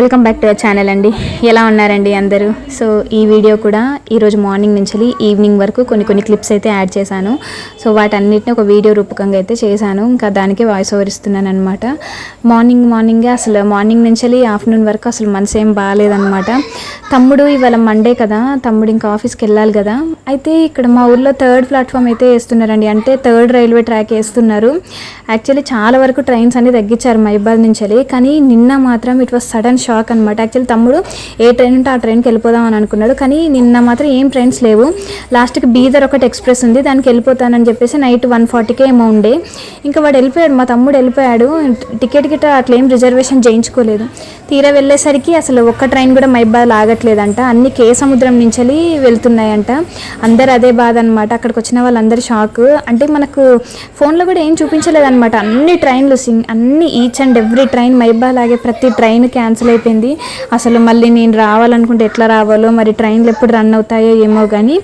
Welcome back to our channel అండి. ఎలా ఉన్నారండి అందరూ? సో ఈ వీడియో కూడా ఈరోజు మార్నింగ్ నుంచి ఈవినింగ్ వరకు కొన్ని కొన్ని క్లిప్స్ అయితే యాడ్ చేశాను. సో వాటన్నిటిని ఒక వీడియో రూపకంగా అయితే చేశాను. ఇంకా దానికి వాయిస్ ఓవర్ ఇస్తున్నాను అనమాట మార్నింగ్ మార్నింగే అసలు మార్నింగ్ నుంచి ఆఫ్టర్నూన్ వరకు అసలు మనసు ఏం బాగాలేదనమాట తమ్ముడు ఇవాళ మండే కదా తమ్ముడు ఇంకా ఆఫీస్కి వెళ్ళాలి కదా. అయితే ఇక్కడ మా ఊర్లో థర్డ్ ప్లాట్ఫామ్ అయితే వేస్తున్నారండి. అంటే థర్డ్ రైల్వే ట్రాక్ వేస్తున్నారు. యాక్చువల్లీ చాలా వరకు ట్రైన్స్ అన్ని తగ్గించారు మహిబాద్ నుంచి కానీ నిన్న మాత్రం it was sudden shock shock అనమాట యాక్చువల్లీ తమ్ముడు ఏ ట్రైన్ ఉంటే ఆ ట్రైన్కి వెళ్ళిపోదాం అని అనుకున్నాడు. కానీ నిన్న మాత్రం ఏం ట్రైన్స్ లేవు. లాస్ట్కి బీదర్ ఒకటి ఎక్స్ప్రెస్ ఉంది. దానికి వెళ్ళిపోతానని చెప్పేసి నైట్ వన్ ఫార్టీకే ఏమో ఉండే. ఇంకా వాడు వెళ్ళిపోయాడు. మా తమ్ముడు వెళ్ళిపోయాడు. టికెట్ గిట్ట అట్లా ఏం రిజర్వేషన్ చేయించుకోలేదు. తీరా వెళ్ళేసరికి అసలు ఒక్క ట్రైన్ కూడా మైబాద్ ఆగట్లేదంట అన్ని కే సముద్రం నుంచి వెళ్తున్నాయంట. అందరు అదే బాధ అనమాట అక్కడికి వచ్చిన వాళ్ళందరూ షాక్ అంటే మనకు ఫోన్లో కూడా ఏం చూపించలేదన్నమాట. అన్ని ట్రైన్లు సింగ్ అన్ని ఈచ్ అండ్ ఎవ్రీ ట్రైన్ మైబాద్ లాగే ప్రతి ట్రైన్ క్యాన్సిల్ అయిపోయింది అసలు మళ్ళీ నేను రావాలనుకుంటే ఎట్లా రావాలో మరి ట్రైన్లు ఎప్పుడు రన్ అవుతాయో ఏమో కానీ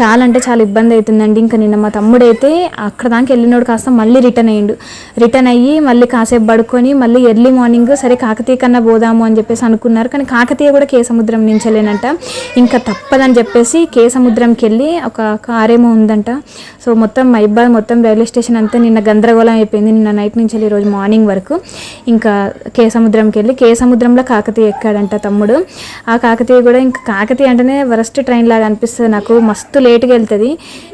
చాలా అంటే చాలా ఇబ్బంది అవుతుందండి ఇంకా నిన్న మా తమ్ముడైతే అక్కడ దానికి వెళ్ళినోడు కాస్త మళ్ళీ రిటర్న్ అయ్యిండు. రిటర్న్ అయ్యి మళ్ళీ కాసేపు పడుకొని మళ్ళీ ఎర్లీ మార్నింగ్ సరే కాకతీయ కన్నా పోదాము అని చెప్పేసి అనుకున్నారు. కానీ కాకతీయ కూడా కే సముద్రం నుంచి ఇంకా తప్పదని చెప్పేసి కే సముద్రంకి వెళ్ళి ఒక కారేమో ఉందంట. సో మొత్తం మైబాద్ మొత్తం రైల్వే స్టేషన్ అంతా నిన్న గందరగోళం అయిపోయింది. నిన్న నైట్ నుంచి వెళ్ళి ఈరోజు మార్నింగ్ వరకు. ఇంకా కే సముద్రంకి వెళ్ళి కే సముద్రంలో కాకతీయ ఎక్కాడంట తమ్ముడు. ఆ కాకతీయ కూడా ఇంకా కాకతీయ అంటేనే వరస్ట్ ట్రైన్ లాగా అనిపిస్తుంది నాకు. మస్తు లేట్గా వెళ్తుంది.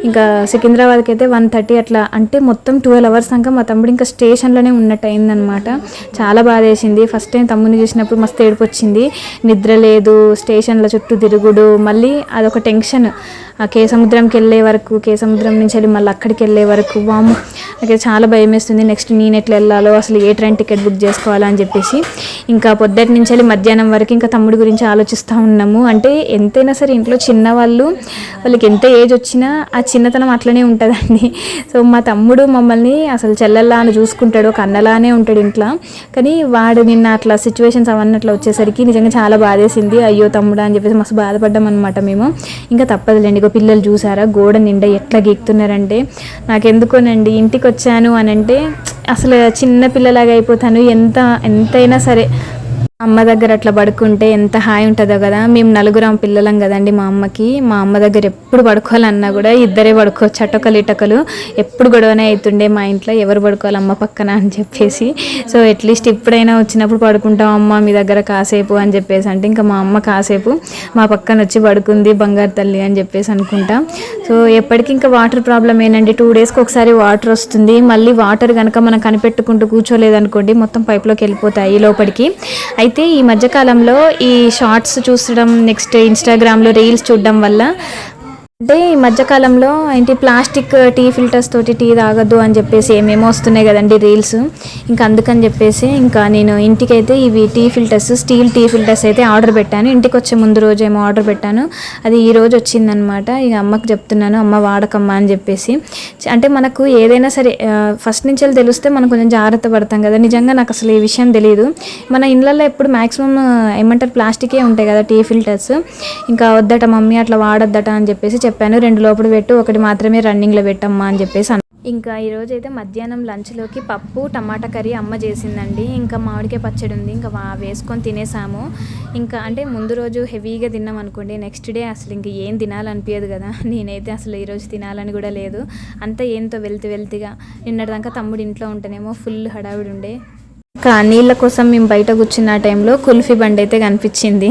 ఇంకా సికింద్రాబాద్కి అయితే వన్ థర్టీ అట్లా. అంటే మొత్తం ట్వెల్వ్ అవర్స్ దాకా మా తమ్ముడు ఇంకా స్టేషన్లోనే ఉన్నట్టు అయిందనమాట చాలా బాధ వేసింది. ఫస్ట్ టైం తమ్ముడిని చూసినప్పుడు మస్తు ఏడుపు వచ్చింది నిద్ర లేదు స్టేషన్ల చుట్టూ తిరుగుడు. మళ్ళీ అదొక టెన్షన్ ఆ కే సముద్రంకి వెళ్ళే వరకు కే సముద్రం నుంచి వెళ్ళి మళ్ళీ అక్కడికి వెళ్ళే వరకు వాము నాకు చాలా భయం వేస్తుంది నెక్స్ట్ నేను ఎట్లా వెళ్ళాలో అసలు ఏ ట్రైన్ టికెట్ బుక్ చేసుకోవాలో అని చెప్పేసి. ఇంకా పొద్దుటి నుంచి వెళ్ళి మధ్యాహ్నం వరకు ఇంకా తమ్ముడి గురించి ఆలోచిస్తూ ఉన్నాము. అంటే ఎంతైనా సరే ఇంట్లో చిన్నవాళ్ళు వాళ్ళకి ఎంత ఏజ్ వచ్చినా ఆ చిన్నతనం అట్లనే ఉంటుందండి. సో మా తమ్ముడు మమ్మల్ని అసలు చెల్లెల్లా అని చూసుకుంటాడు ఒక అన్నలానే ఉంటాడు ఇంట్లో. కానీ వాడు నిన్న అట్లా సిచ్యువేషన్స్ అవన్నీ అట్లా వచ్చేసరికి నిజంగా చాలా బాధేసింది. అయ్యో తమ్ముడా అని చెప్పేసి మస్తు బాధపడ్డాం అనమాట మేము. ఇంకా తప్పదులేండి ఇక పిల్లలు చూసారా? గోడ నిండా ఎట్లా గీక్తున్నారంటే నాకెందుకోనండి ఇంటికి వచ్చాను అని అంటే అసలు చిన్న పిల్లలాగా అయిపోతాను. ఎంత ఎంతైనా సరే అమ్మ దగ్గర అట్లా పడుకుంటే ఎంత హాయి ఉంటుందో కదా. మేము నలుగురం పిల్లలం కదండి మా అమ్మకి. మా అమ్మ దగ్గర ఎప్పుడు పడుకోవాలన్నా కూడా ఇద్దరే పడుకోవచ్చు అటొకలు ఇటకలు ఎప్పుడు గొడవనే అవుతుండే మా ఇంట్లో ఎవరు పడుకోవాలి అమ్మ పక్కన అని చెప్పేసి. సో అట్లీస్ట్ ఎప్పుడైనా వచ్చినప్పుడు పడుకుంటాం అమ్మ మీ దగ్గర కాసేపు అని చెప్పేసి అంటే ఇంకా మా అమ్మ కాసేపు మా పక్కన వచ్చి పడుకుంది బంగారు తల్లి అని చెప్పేసి అనుకుంటాం. సో ఎప్పటికీ ఇంకా వాటర్ ప్రాబ్లం ఏంటంటే టూ డేస్కి ఒకసారి వాటర్ వస్తుంది. మళ్ళీ వాటర్ కనుక మనం కనిపెట్టుకుంటూ కూర్చోలేదనుకోండి మొత్తం పైప్లోకి వెళ్ళిపోతాయి లోపలికి. అయితే ఈ మధ్యకాలంలో ఈ షార్ట్స్ చూసడం నెక్స్ట్ ఇన్స్టాగ్రామ్లో రీల్స్ చూడడం వల్ల అంటే ఈ మధ్యకాలంలో ఏంటి ప్లాస్టిక్ టీ ఫిల్టర్స్ తోటి టీ తాగొద్దు అని చెప్పేసి ఏమేమో వస్తున్నాయి కదండి రీల్స్. ఇంకా అందుకని చెప్పేసి ఇంకా నేను ఇంటికైతే ఇవి tea filters steel tea filters అయితే ఆర్డర్ పెట్టాను. ఇంటికి వచ్చే ముందు రోజు ఏమో ఆర్డర్ పెట్టాను. అది ఈ రోజు వచ్చిందనమాట ఇక అమ్మకి చెప్తున్నాను అమ్మ వాడకమ్మా అని చెప్పేసి. అంటే మనకు ఏదైనా సరే ఫస్ట్ నుంచి వెళ్ళి తెలిస్తే మనం కొంచెం జాగ్రత్త పడతాం కదా. నిజంగా నాకు అసలు ఈ విషయం తెలియదు మన ఇళ్ళల్లో ఎప్పుడు మ్యాక్సిమం ఏమంటారు ప్లాస్టికే ఉంటాయి కదా టీ ఫిల్టర్స్. ఇంకా వద్దట మమ్మీ అట్లా వాడొద్దట అని చెప్పేసి చెప్పాను రెండు లోపల పెట్టు ఒకటి మాత్రమే రన్నింగ్లో పెట్టమ్మా అని చెప్పేసి అన్న- ఇంకా ఈరోజు అయితే మధ్యాహ్నం లంచ్లోకి పప్పు టమాటా కర్రీ అమ్మ చేసిందండి. ఇంకా మామిడికాయ పచ్చడి ఉంది ఇంకా వా- వేసుకొని తినేసాము. ఇంకా అంటే ముందు రోజు హెవీగా తిన్నాం అనుకోండి నెక్స్ట్ డే అసలు ఇంక ఏం తినాలనిపించదు కదా. నేనైతే అసలు ఈరోజు తినాలని కూడా లేదు. అంతా ఏంతో వెళ్తూ వెళ్తిగా నిన్నటిదాకా తమ్ముడు ఇంట్లో ఉంటేనేమో ఫుల్ హడావిడి ఉండే. ఇంకా నీళ్ళ కోసం మేము బయట కూర్చున్న టైంలో కుల్ఫీ బండి అయితే కనిపించింది.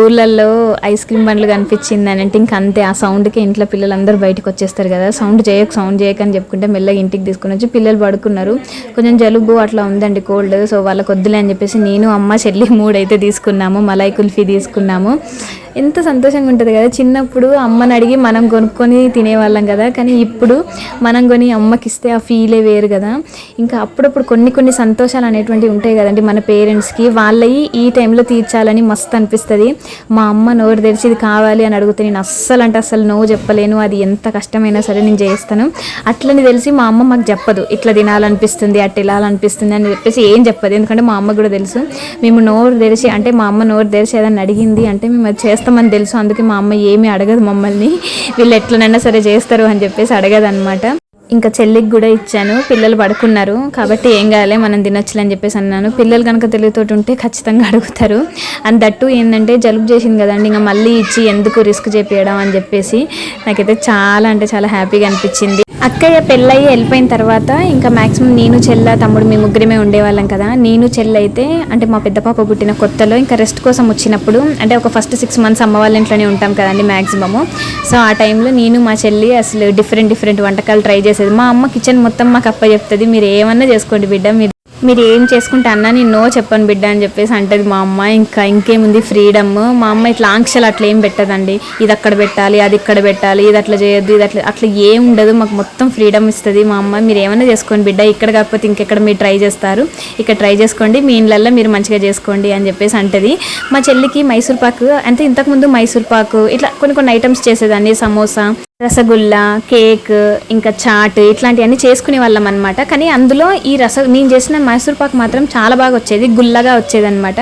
ఊర్లలో ఐస్ క్రీమ్ బండ్లు కనిపించింది అని అంటే ఇంకా అంతే ఆ సౌండ్కి ఇంట్లో పిల్లలందరూ బయటకు వచ్చేస్తారు కదా. సౌండ్ చేయక సౌండ్ చేయక అని చెప్పుకుంటే మెల్లగా ఇంటికి తీసుకుని వచ్చి పిల్లలు పడుకున్నారు. కొంచెం జలుబు అట్లా ఉందండి కోల్డ్. సో వాళ్ళకి వద్దులే అని చెప్పేసి నేను అమ్మ చెల్లి మూడు అయితే తీసుకున్నాము మలై కుల్ఫీ తీసుకున్నాము. ఎంత సంతోషంగా ఉంటుంది కదా. చిన్నప్పుడు అమ్మని అడిగి మనం కొనుక్కొని తినేవాళ్ళం కదా. కానీ ఇప్పుడు మనం కొని అమ్మకి ఇస్తే ఆ ఫీలే వేరు కదా. ఇంకా అప్పుడప్పుడు కొన్ని కొన్ని సంతోషాలు అనేటువంటివి ఉంటాయి కదండి మన పేరెంట్స్కి వాళ్ళవి ఈ టైంలో తీర్చాలని మస్తు అనిపిస్తుంది. మా అమ్మ నోరు తెరిచి ఇది కావాలి అని అడిగితే నేను అస్సలు అంటే అస్సలు నో చెప్పలేను. అది ఎంత కష్టమైనా సరే నేను చేస్తాను. అట్లని తెలిసి మా అమ్మ మాకు చెప్పదు. ఇట్లా తినాలనిపిస్తుంది అట్లా తినాలనిపిస్తుంది అని చెప్పేసి ఏం చెప్పదు. ఎందుకంటే మా అమ్మ కూడా తెలుసు. మేము నోరు తెరిచి అంటే మా అమ్మ నోరు తెరిచి ఏదైనా అడిగింది అంటే మేము అది చేస్తామని తెలుసు. అందుకే మా అమ్మ ఏమీ అడగదు మమ్మల్ని. వీళ్ళు ఎట్లనైనా సరే చేస్తారు అని చెప్పేసి అడగదు అనమాట ఇంకా చెల్లికి కూడా ఇచ్చాను. పిల్లలు పడుకున్నారు. కాబట్టి ఏం కాలే మనం తినొచ్చులని చెప్పేసి అన్నాను. పిల్లలు కనుక తెలివితోటి ఉంటే ఖచ్చితంగా అడుగుతారు. అండ్ దట్టు ఏంటంటే జలుబు చేసింది కదండి ఇంకా మళ్ళీ ఇచ్చి ఎందుకు రిస్క్ చేపించడం అని చెప్పేసి నాకైతే చాలా అంటే చాలా హ్యాపీగా అనిపించింది. అక్కయ్య పెళ్ళయి వెళ్ళిపోయిన తర్వాత ఇంకా మాక్సిమం నేను చెల్ల తమ్ముడు మీ ముగ్గురమే ఉండేవాళ్ళం కదా. నేను చెల్ల అయితే అంటే మా పెద్ద పాప పుట్టిన కొత్తలో ఇంకా రెస్ట్ కోసం వచ్చినప్పుడు అంటే ఒక ఫస్ట్ సిక్స్ మంత్స్ అమ్మ వాళ్ళ ఇంట్లోనే ఉంటాం కదండి మ్యాక్సిమము సో ఆ టైంలో నేను మా చెల్లి అసలు డిఫరెంట్ డిఫరెంట్ వంటకాలు ట్రై చేసేది. మా అమ్మ కిచెన్ మొత్తం మాకు అప్ప చెప్తుంది మీరు ఏమన్నా చేసుకోండి బిడ్డ మీరు మీరు ఏం చేసుకుంటే అన్నా నేను నో చెప్పను బిడ్డ అని చెప్పేసి అంటది మా అమ్మ. ఇంకా ఇంకేముంది? ఫ్రీడమ్ మా అమ్మ ఇట్లా ఆంక్షలు అట్లా ఏం పెట్టదండి. ఇది అక్కడ పెట్టాలి అది ఇక్కడ పెట్టాలి ఇది అట్లా చేయొద్దు ఇది అట్లా అట్లా ఏం ఉండదు. మాకు మొత్తం ఫ్రీడమ్ ఇస్తుంది మా అమ్మ. మీరు ఏమైనా చేసుకోండి బిడ్డ ఇక్కడ కాకపోతే ఇంకెక్కడ మీరు ట్రై చేస్తారు. ఇక్కడ ట్రై చేసుకోండి మీ ఇండ్లల్లో మీరు మంచిగా చేసుకోండి అని చెప్పేసి అంటది. మా చెల్లికి మైసూర్ పాకు అంటే ఇంతకుముందు మైసూర్ పాకు ఇట్లా కొన్ని కొన్ని ఐటమ్స్ చేసేదాన్ని. సమోసా రసగుల్లా కేక్ ఇంకా చాట్ ఇట్లాంటివన్నీ చేసుకునే వాళ్ళం అనమాట కానీ అందులో ఈ రస నేను చేసిన మైసూర్ పాక్ మాత్రం చాలా బాగా వచ్చేది. గుల్లగా వచ్చేది అనమాట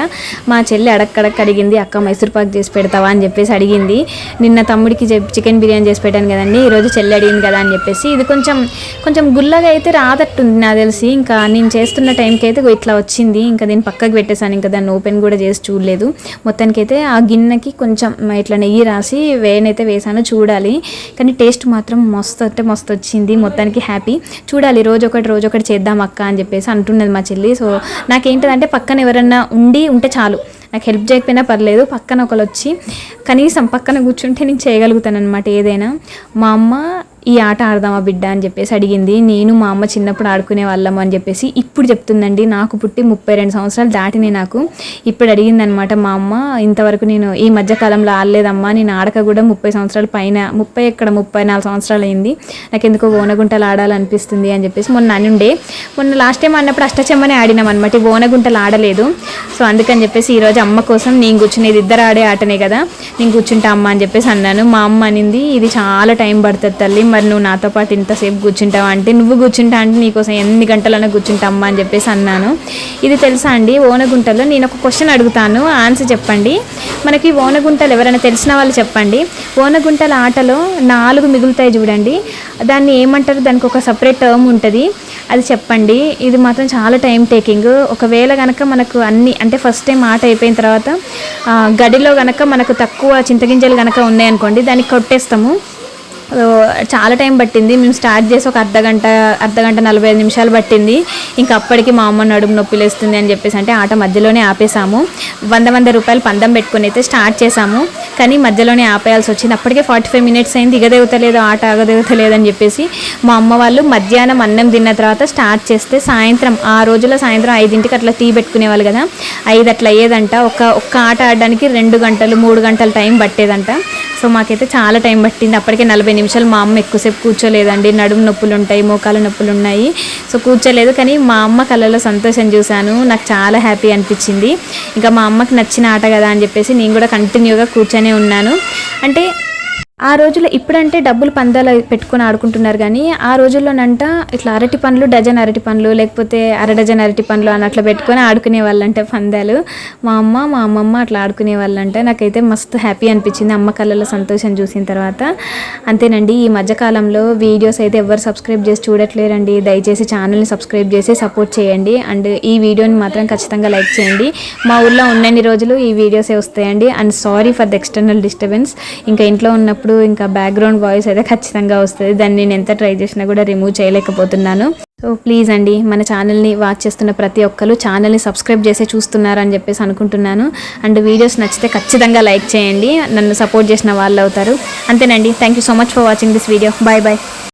మా చెల్లి అడక్కడక్క అడిగింది అక్క మైసూర్ పాక్ చేసి పెడతావా? అని చెప్పేసి అడిగింది. నిన్న తమ్ముడికి చెప్- చికెన్ బిర్యానీ చేసి పెట్టాను కదండి ఈరోజు చెల్లి అడిగింది కదా అని చెప్పేసి ఇది కొంచెం కొంచెం గుల్లగా అయితే రాదట్టుంది నాకు తెలిసి. ఇంకా నేను చేస్తున్న టైంకి అయితే ఇట్లా వచ్చింది. ఇంకా దీన్ని పక్కకు పెట్టేశాను. ఇంకా దాన్ని ఓపెన్ కూడా చేసి చూడలేదు. మొత్తానికైతే ఆ గిన్నెకి కొంచెం ఇట్లా నెయ్యి రాసి వేనైతే వేసాను చూడాలి. కానీ టేస్ట్ మాత్రం మస్తు అంటే మస్తు వచ్చింది. మొత్తానికి హ్యాపీ. చూడాలి రోజు ఒకటి రోజు ఒకటి చేద్దాం అక్క అని చెప్పేసి అంటున్నది మా చెల్లి. సో నాకేంటంటే పక్కన ఎవరన్నా ఉండి ఉంటే చాలు. నాకు హెల్ప్ చేయకపోయినా పర్లేదు. పక్కన ఒకరు వచ్చి కనీసం పక్కన కూర్చుంటే నేను చేయగలుగుతాను అనమాట ఏదైనా. మా అమ్మ ఈ ఆట ఆడదామా బిడ్డ అని చెప్పేసి అడిగింది. నేను మా అమ్మ చిన్నప్పుడు ఆడుకునే వాళ్ళము అని చెప్పేసి ఇప్పుడు చెప్తుందండి. నాకు పుట్టి ముప్పై రెండు సంవత్సరాలు దాటిని నాకు. ఇప్పుడు అడిగింది అనమాట మా అమ్మ ఇంతవరకు నేను ఈ మధ్య కాలంలో ఆడలేదమ్మా. నేను ఆడక కూడా ముప్పై సంవత్సరాల పైన ముప్పై ఎక్కడ ముప్పై నాలుగు సంవత్సరాలు అయింది. నాకు ఎందుకో ఓనగుంటలు ఆడాలనిపిస్తుంది అని చెప్పేసి మొన్న అనుండే. మొన్న లాస్ట్ టైం అన్నప్పుడు అష్టచెమ్మనే ఆడినాం అనమాట ఓనగుంటలు ఆడలేదు. సో అందుకని చెప్పేసి ఈరోజు అమ్మ కోసం నేను కూర్చునేది ఇద్దరు ఆడే ఆటనే కదా. నేను కూర్చుంటా అమ్మ అని చెప్పేసి అన్నాను. మా అమ్మ అనింది ఇది చాలా టైం పడుతుంది తల్లి. మరి నువ్వు నాతో పాటు ఇంతసేపు కూర్చుంటావా అంటే నువ్వు కూర్చుంటా అంటే నీకోసం ఎన్ని గంటలైనా కూర్చుంటామ్మా అని చెప్పేసి అన్నాను. ఇది తెలుసా అండి? ఓనగుంటలో నేను ఒక క్వశ్చన్ అడుగుతాను. ఆన్సర్ చెప్పండి. మనకి ఓనగుంటలు ఎవరైనా తెలిసిన వాళ్ళు చెప్పండి. ఓనగుంటల ఆటలో నాలుగు మిగులుతాయి చూడండి. దాన్ని ఏమంటారు? దానికి ఒక సపరేట్ టర్మ్ ఉంటుంది. అది చెప్పండి. ఇది మాత్రం చాలా టైం టేకింగ్ ఒకవేళ కనుక మనకు అన్ని అంటే ఫస్ట్ టైం ఆట అయిపోయిన తర్వాత గడిలో కనుక మనకు తక్కువ చింతగింజలు కనుక ఉన్నాయనుకోండి దాన్ని కొట్టేస్తాము. చాలా టైం పట్టింది. మేము స్టార్ట్ చేసి ఒక అర్ధ గంట అర్ధ గంట నలభై ఐదు నిమిషాలు పట్టింది. ఇంకా అప్పటికి మా అమ్మ నడుము నొప్పి లేస్తుంది అని చెప్పేసి అంటే ఆట మధ్యలోనే ఆపేసాము వంద వంద రూపాయలు పందం పెట్టుకుని అయితే స్టార్ట్ చేసాము కానీ మధ్యలోనే ఆపేయాల్సి వచ్చింది. అప్పటికే ఫార్టీ ఫైవ్ మినిట్స్ అయింది. ఇగదేవుతలేదు ఆట ఆగదేవుతలేదు అని చెప్పేసి మా అమ్మ వాళ్ళు మధ్యాహ్నం అన్నం తిన్న తర్వాత స్టార్ట్ చేస్తే సాయంత్రం ఆ రోజుల్లో సాయంత్రం ఐదింటికి అట్లా టీ పెట్టుకునేవాళ్ళు కదా. ఐదు అట్లా అయ్యేదంట. ఒక ఒక్క ఆట ఆడడానికి రెండు గంటలు మూడు గంటలు టైం పట్టేదంట. సో మాకైతే చాలా టైం పట్టింది. అప్పటికే నలభై నిమిషాలు మా అమ్మ ఎక్కువసేపు కూర్చోలేదండి. నడుము నొప్పులు ఉంటాయి మోకాల నొప్పులు ఉన్నాయి సో కూర్చోలేదు కానీ మా అమ్మ కళ్ళలో సంతోషం చూశాను. నాకు చాలా హ్యాపీ అనిపించింది. ఇంకా మా అమ్మకి నచ్చిన ఆట కదా అని చెప్పేసి నేను కూడా కంటిన్యూగా కూర్చొనే ఉన్నాను. అంటే ఆ రోజుల్లో ఇప్పుడంటే డబ్బులు పందాలు పెట్టుకొని ఆడుకుంటున్నారు కానీ ఆ రోజుల్లోనంట ఇట్లా అరటి పండ్లు డజన్ అరటి పండ్లు లేకపోతే అర డజన్ అరటి పండ్లు అని అట్లా పెట్టుకొని ఆడుకునే వాళ్ళంట పందాలు. మా అమ్మ మా అమ్మమ్మ అట్లా ఆడుకునే వాళ్ళంట. నాకైతే మస్తు హ్యాపీ అనిపించింది. అమ్మ కళ్ళలో సంతోషం చూసిన తర్వాత. అంతేనండి ఈ మధ్యకాలంలో వీడియోస్ అయితే ఎవరు సబ్స్క్రైబ్ చేసి చూడట్లేరండి. దయచేసి ఛానల్ని సబ్స్క్రైబ్ చేసి సపోర్ట్ చేయండి. అండ్ ఈ వీడియోని మాత్రం ఖచ్చితంగా లైక్ చేయండి. మా ఊర్లో ఉన్నన్ని రోజులు ఈ వీడియోసే వస్తాయండి. And sorry for the external disturbance. ఇంకా ఇంట్లో ఉన్నప్పుడు ఇంకా బ్యాక్గ్రౌండ్ వాయిస్ అయితే ఖచ్చితంగా వస్తుంది. దాన్ని నేను ఎంత ట్రై చేసినా కూడా రిమూవ్ చేయలేకపోతున్నాను. సో ప్లీజ్ అండి మన ఛానల్ని వాచ్ చేస్తున్న ప్రతి ఒక్కరు ఛానల్ని సబ్స్క్రైబ్ చేసే చూస్తున్నారని చెప్పేసి అనుకుంటున్నాను. అండ్ వీడియోస్ నచ్చితే ఖచ్చితంగా లైక్ చేయండి. నన్ను సపోర్ట్ చేసిన వాళ్ళు అవుతారు. అంతేనండి. Thank you so much for watching this video bye bye